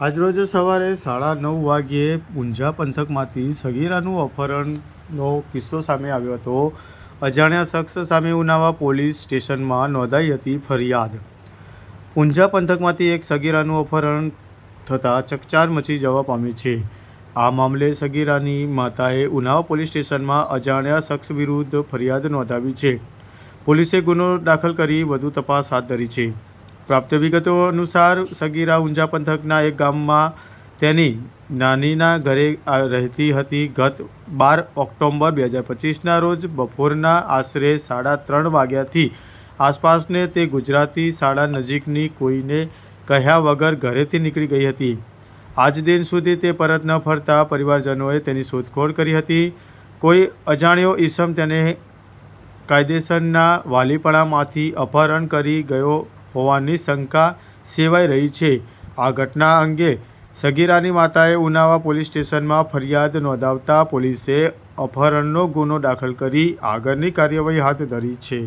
આજરોજ સવારે સાડા નવ વાગ્યે ઊંઝા પંથકમાંથી સગીરાનું અપહરણનો કિસ્સો સામે આવ્યો હતો. અજાણ્યા શખ્સ સામે ઉનાવા પોલીસ સ્ટેશનમાં નોંધાઈ હતી ફરિયાદ. ઊંઝા પંથકમાંથી એક સગીરાનું અપહરણ થતાં ચકચાર મચી જવા પામી છે. આ મામલે સગીરાની માતાએ ઉનાવા પોલીસ સ્ટેશનમાં અજાણ્યા શખ્સ વિરુદ્ધ ફરિયાદ નોંધાવી છે. પોલીસે ગુનો દાખલ કરી વધુ તપાસ હાથ ધરી છે. પ્રાપ્ત વિગતો અનુસાર સગીરા ઊંઝા પંથકના એક ગામમાં તેની નાનીના ઘરે રહેતી હતી ગત બાર ઓક્ટોબર બે હજાર પચીસના રોજ બપોરના આશરે સાડા ત્રણ વાગ્યાથી આસપાસને તે ગુજરાતી શાળા નજીકની કોઈને કહ્યા વગર ઘરેથી નીકળી ગઈ હતી. આજ દિન સુધી તે પરત ન ફરતા પરિવારજનોએ તેની શોધખોળ કરી હતી. કોઈ અજાણ્યો ઈસમ તેને કાયદેસરના વાલીપણામાંથી અપહરણ કરી ગયો હોવાની શંકા સેવાઈ રહી છે. આ ઘટના અંગે સગીરાની માતાએ ઉનાવા પોલીસ સ્ટેશનમાં ફરિયાદ નોંધાવતા પોલીસે અપહરણનો ગુનો દાખલ કરી આગળની કાર્યવાહી હાથ ધરી છે.